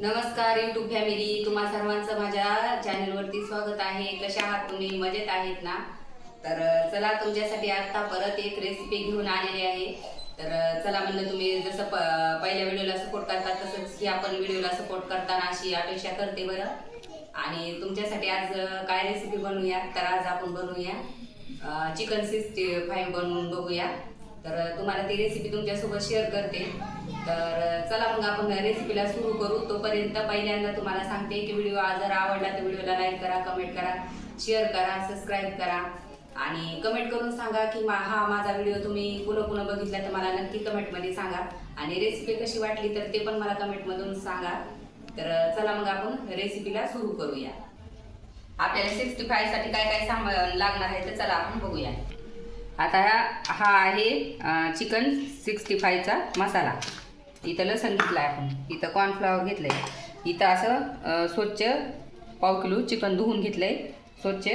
नमस्कार YouTube family तुम्हा सर्वांचं माझ्या चॅनलवरती स्वागत आहे. कशा आहात तुम्ही? मजेत आहेत ना? तर चला तुमच्यासाठी आता परत एक रेसिपी घेऊन आलेली आहे. तर चला म्हणलं तुम्ही जसं प पहिल्या व्हिडिओला सपोर्ट करता तसंच ही आपण व्हिडिओला सपोर्ट करताना अशी अपेक्षा करते बरं. आणि तुमच्यासाठी आज काय रेसिपी बनवूया? तर आज आपण बनवूया चिकन सिक्स्टी फाईव्ह बनवून बघूया. तर तुम्हाला ती रेसिपी तुमच्यासोबत शेअर करते. तर चला मग आपण रेसिपीला सुरू करू. तोपर्यंत पहिल्यांदा तुम्हाला सांगते की व्हिडिओ जर आवडला तर व्हिडिओला लाईक करा कमेंट करा शेअर करा सबस्क्राईब करा. आणि कमेंट करून सांगा की मा हा माझा व्हिडिओ तुम्ही पुन्हा पुन्हा बघितला तर मला नक्की कमेंटमध्ये सांगा. आणि रेसिपी कशी वाटली तर ते पण मला कमेंटमधून सांगा. तर चला मग आपण रेसिपीला सुरू करूया. आपल्याला सिक्स्टी फायसाठी काय काय सामान लागणार आहे तर चला आपण बघूया. आता हा हा आहे चिकन सिक्स्टी फायचा मसाला. इथं लसण घेतलं आहे आपण. इथं कॉर्नफ्लॉवर घेतलं आहे इथं असं स्वच्छ पाव किलो चिकन धुवून घेतलं आहे स्वच्छ.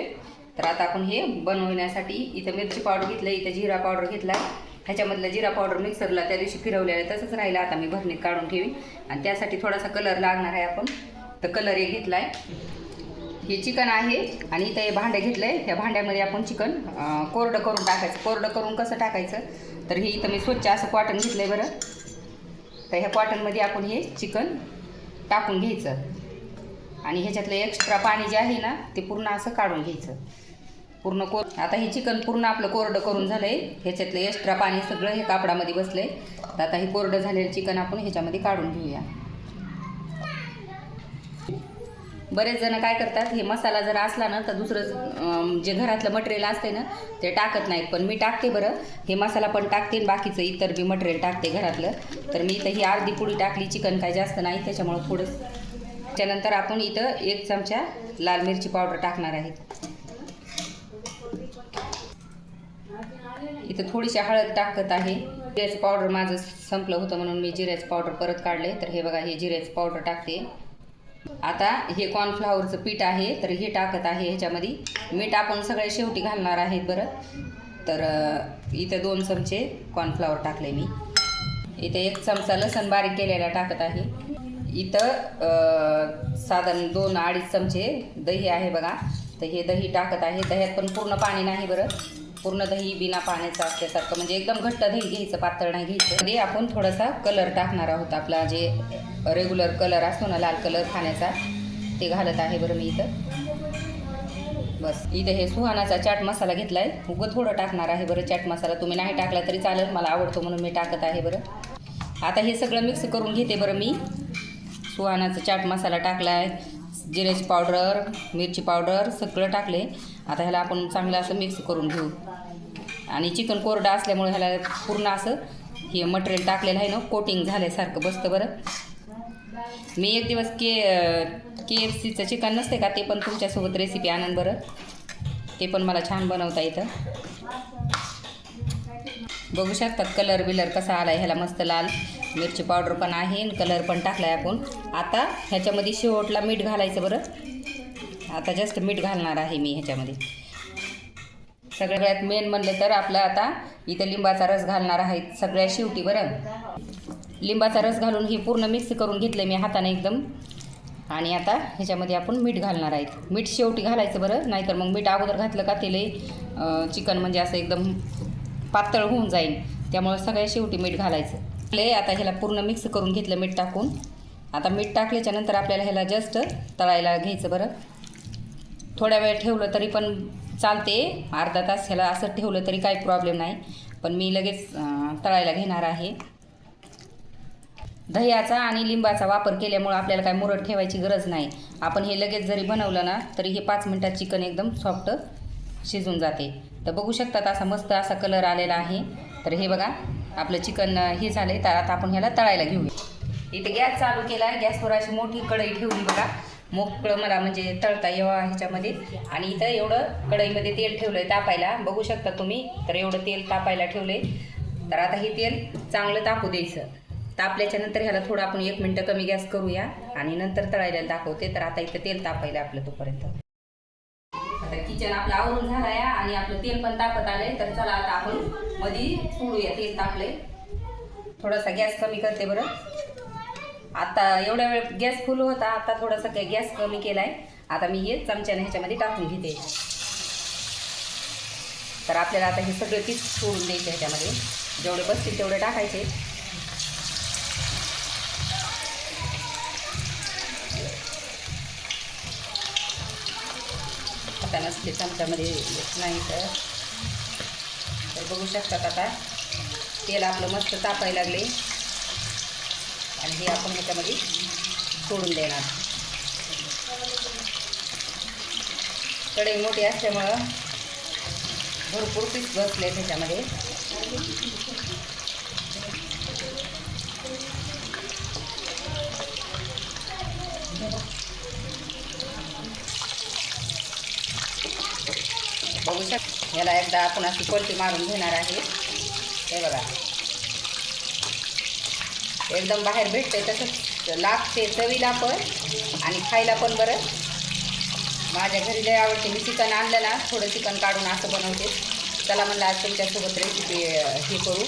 तर आता आपण हे बनवण्यासाठी इथं मिरची पावडर घेतलं इथं जिरा पावडर घेतला आहे ह्याच्यामधलं जिरा पावडर मिक्सरला त्या दिवशी फिरवलेला आहे. तसंच राहिलं आता मी भरणीत काढून ठेवीन. आणि त्यासाठी थोडासा कलर लागणार आहे आपण. तर कलर हे घेतला आहे हे चिकन आहे आणि इथं हे भांडं घेतलं आहे ह्या भांड्यामध्ये आपण चिकन कोरडं करून टाकायचं. कोरडं करून कसं टाकायचं? तर हे इथं मी स्वच्छ असं कॉटन घेतलं आहे बरं. तर ह्या कॉटनमध्ये आपण हे चिकन टाकून घ्यायचं. आणि ह्याच्यातलं एक्स्ट्रा पाणी जे आहे ना ते पूर्ण असं काढून घ्यायचं. पूर्ण कोर आता हे चिकन पूर्ण आपलं कोरडं करून झालं आहे ह्याच्यातलं एक्स्ट्रा पाणी सगळं हे कापडामध्ये बसलं आहे तर आता हे कोरडं झालेलं चिकन आपण ह्याच्यामध्ये काढून घेऊया. बरेच जण काय करतात हे मसाला जर असला ना तर दुसरं जे घरातलं मटेरियल असते ना ते टाकत नाहीत. पण मी टाकते बरं. हे मसाला पण टाकते आणि बाकीचं इतर बी मटेरियल टाकते घरातलं. तर मी इथं ही अर्धी पुडी टाकली चिकन काय जास्त नाही त्याच्यामुळं थोडं त्यानंतर आपण इथं एक चमचा लाल मिरची पावडर टाकणार आहे. इथं थोडीशी हळद टाकत आहे. जिऱ्याचं पावडर माझं संपलं होतं म्हणून मी जिऱ्याचं पावडर परत काढले तर हे बघा हे जिऱ्याचं पावडर टाकते. आता हे कॉर्नफ्लॉवरचं पीठ आहे तर हे टाकत आहे ह्याच्यामध्ये. मीठ आपण सगळे शेवटी घालणार आहेत बरं. तर इथं दोन चमचे कॉर्नफ्लॉवर टाकले मी. इथं एक चमचा लसण बारीक केलेला टाकत आहे. इथं साधारण दोन अडीच चमचे दही आहे बघा. तर हे दही टाकत आहे. दह्यात पण पूर्ण पाणी नाही बरं. पूर्ण दही बिना पाण्याचं असल्यासारखं म्हणजे एकदम घट्ट दही घ्यायचं पातळ नाही घ्यायचं. मध्ये आपण थोडासा कलर टाकणार आहोत आपला जे रेग्युलर कलर असतो ना लाल कलर खाण्याचा ते घालत आहे बरं मी इथं. बस. इथं हे सुहानाचा चाट मसाला घेतला आहे उगं थोडं टाकणार आहे बरं चाट मसाला. तुम्ही नाही टाकला तरी चालेल मला आवडतो म्हणून मी टाकत आहे बरं. आता हे सगळं मिक्स करून घेते बरं मी. सुहानाचा चाट मसाला टाकला आहे जिऱ्याची पावडर मिरची पावडर सगळं टाकले. आता ह्याला आपण चांगलं असं मिक्स करून घेऊ. आणि चिकन कोरडा असल्यामुळे ह्याला पूर्ण असं हे मटेरियल टाकलेलं आहे ना कोटिंग झाल्यासारखं बसतं बरं. मी एक दिवस के के एफ सीचं चिकन नसते का ते पण तुमच्यासोबत रेसिपी आणन बरं. ते पण मला छान बनवता येतं. बघू शकतात कलर बिलर कसा आला आहे ह्याला मस्त लाल. मिरची पावडर पण आहे आणि कलर पण टाकला आहे आपण. आता ह्याच्यामध्ये शेवटला मीठ घालायचं बरं. आता जास्त मीठ घालणार आहे मी ह्याच्यामध्ये. सगळ्यात मेन म्हणलं तर आपलं आता इथं लिंबाचा रस घालणार आहे सगळ्या शेवटी बरं. लिंबाचा रस घालून हे पूर्ण मिक्स करून घेतलं मी हाताने एकदम. आणि आता ह्याच्यामध्ये आपण मीठ घालणार आहेत मीठ शेवटी घालायचं बरं नाहीतर मग मीठ अगोदर घातलं का तेले चिकन म्हणजे असं एकदम पातळ होऊन जाईल. त्यामुळं सगळ्या शेवटी मीठ घालायचं. आता ह्याला पूर्ण मिक्स करून घेतलं मीठ टाकून. आता मीठ टाकल्याच्या नंतर आपल्याला ह्याला जस्ट तळायला घ्यायचं बरं. थोड्या वेळ ठेवलं तरी पण चालते. अर्धा तास ह्याला असं ठेवलं तरी काही प्रॉब्लेम नाही. पण मी लगेच तळायला घेणार आहे. दह्याचा आणि लिंबाचा वापर केल्यामुळं आपल्याला काय मुरट ठेवायची गरज नाही. आपण हे लगेच जरी बनवलं ना तरी हे पाच मिनटात चिकन एकदम सॉफ्ट शिजून जाते. तर बघू शकतात असा मस्त असा कलर आलेला आहे. तर हे बघा. आपलं चिकन हे झालं तर आता आपण ह्याला तळायला घेऊया. इथे गॅस चालू केला आहे. गॅसवर अशी मोठी कढई ठेवली बघा. मोकळं मला म्हणजे तळता यावं ह्याच्यामध्ये. आणि इथं एवढं कढईमध्ये तेल ठेवलं आहे तापायला. बघू शकता तुम्ही तर एवढं तेल तापायला ठेवलं आहे तर आता हे तेल चांगलं तापू द्यायचं. तापल्याच्या नंतर ह्याला थोडं आपण एक मिनटं कमी गॅस करूया. आणि नंतर तळायला दाखवते. तर आता इथं तेल तापायला आपलं तोपर्यंत. आता किचन आपलं आवरून झालंय आणि आपलं तेल पण तापत आलंय. तर चला आता आपण मधी सोडूया तेल तापलंय. थोडासा गॅस कमी करते बरं. आता एवढ्या वेळ गॅस फुल होता आता थोडासा गॅस कमी केलाय. आता मी हे चमच्याने ह्याच्यामध्ये टाकून घेते. तर आपल्याला आता हे सगळे पीस सोडून द्यायचे ह्याच्यामध्ये. जेवढे बसतील तेवढे टाकायचे. आता नसते चमच्यामध्ये येत नाही तर. तर बघू शकतात आता. तेल आपलं मस्त तापायला लागले. आणि हे आपण ह्याच्यामध्ये सोडून देणार. कढई मोठी असल्यामुळं भरपूर पीस बसले त्याच्यामध्ये ह्याला याला एकदा आपण अशी पलटी मारून घेणार आहे. हे बघा. एकदम बाहेर भेटते तसंच. लागते चवीला पण आणि खायला पण बरं. माझ्या घरी लय आवडते. मी चिकन आणलं ना थोडं चिकन काढून असं बनवते. चला म्हणलं आज तुमच्यासोबत रेसिपी हे करू.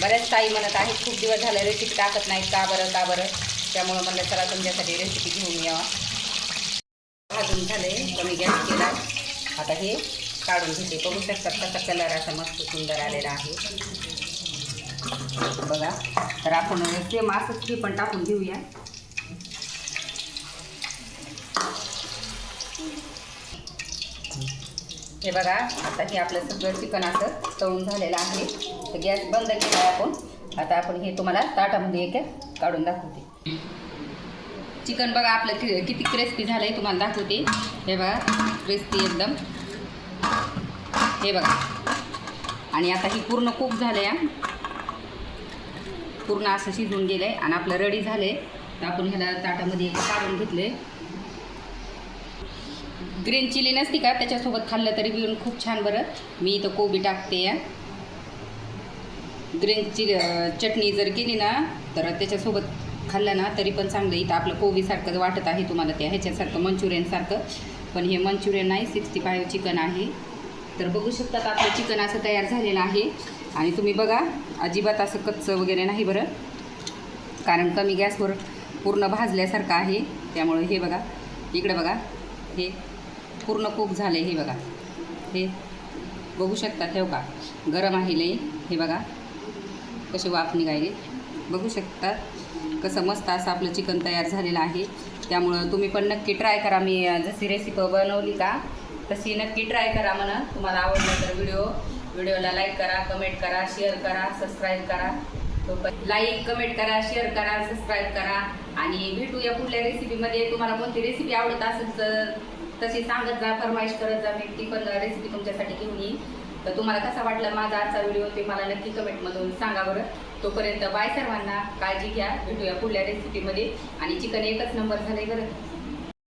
बऱ्याच ताई म्हणत आहेत खूप दिवस झालं रेसिपी टाकत नाही का बरं का बरं? त्यामुळं म्हणलं चला तुमच्यासाठी रेसिपी घेऊन यावा. भाजून झाले. कमी गॅस केला. आता हे काढून घेते. बघू शकतात कसा कलर असा मस्त सुंदर आलेला आहे. बघा. तर आपण सेम असंच हे पण टाकून घेऊया. हे बघा. आता हे आपलं सगळं चिकन असं तळून झालेलं आहे. तर गॅस बंद केला आहे आपण. आता आपण हे तुम्हाला ताटामध्ये एक काढून दाखवते. चिकन बघा आपलं कि- किती क्रिस्पी झालं आहे तुम्हाला दाखवते. हे बघा क्रिस्पी एकदम. हे बघा. आणि आता ही पूर्ण कुक झालं आहे पूर्ण असं शिजून गेलं आहे आणि आपलं रेडी झालं आहे तर आपण ह्याला ताटामध्ये एक काढून घेतले ग्रीन चिली नसती का? त्याच्यासोबत खाल्लं तरी बिऊन खूप छान बरं. मी इथं कोबी टाकते या ग्रीन चिली चटणी जर केली ना तर त्याच्यासोबत खाल्लं ना तरी पण चांगलं. इथं आपलं कोबीसारखं वाटत आहे तुम्हाला ते. ह्याच्यासारखं मंचुरियनसारखं. पण हे मंचुरियन नाही सिक्स्टी फाईव्ह चिकन आहे. तर बघू शकतात आपलं चिकन असं तयार झालेलं आहे. आणि तुम्ही बघा अजिबात असं कच्चं वगैरे नाही बरं. कारण कमी गॅसवर पूर्ण भाजल्यासारखं आहे. त्यामुळे हे बघा इकडे बघा हे पूर्ण कूक झाले हे बघा. हे बघू शकता ठेव का? गरम आहे लई. हे बघा कसे वाफ निघायले बघू शकता कसं मस्त असं आपलं चिकन तयार झालेलं आहे. त्यामुळं तुम्ही पण नक्की ट्राय करा. मी जशी रेसिपी बनवली का तशी नक्की ट्राय करा म्हणा. तुम्हाला आवडलं तर व्हिडिओ व्हिडिओला लाईक करा कमेंट करा शेअर करा सबस्क्राईब करा. तो लाईक कमेंट करा शेअर करा सबस्क्राईब करा. आणि भेटूया पुढल्या रेसिपीमध्ये तुम्हाला कोणती रेसिपी आवडत असेल तर तशी सांगत जा फरमाईश करत जा. मी ती पण रेसिपी तुमच्यासाठी घेऊन येईल तर तुम्हाला कसा वाटला माझा आजचा व्हिडिओ ते मला नक्की कमेंटमधून सांगा बरं. तोपर्यंत बाय सर्वांना. काळजी घ्या. भेटूया पुढल्या रेसिपीमध्ये आणि चिकन एकच नंबर झाले बरं.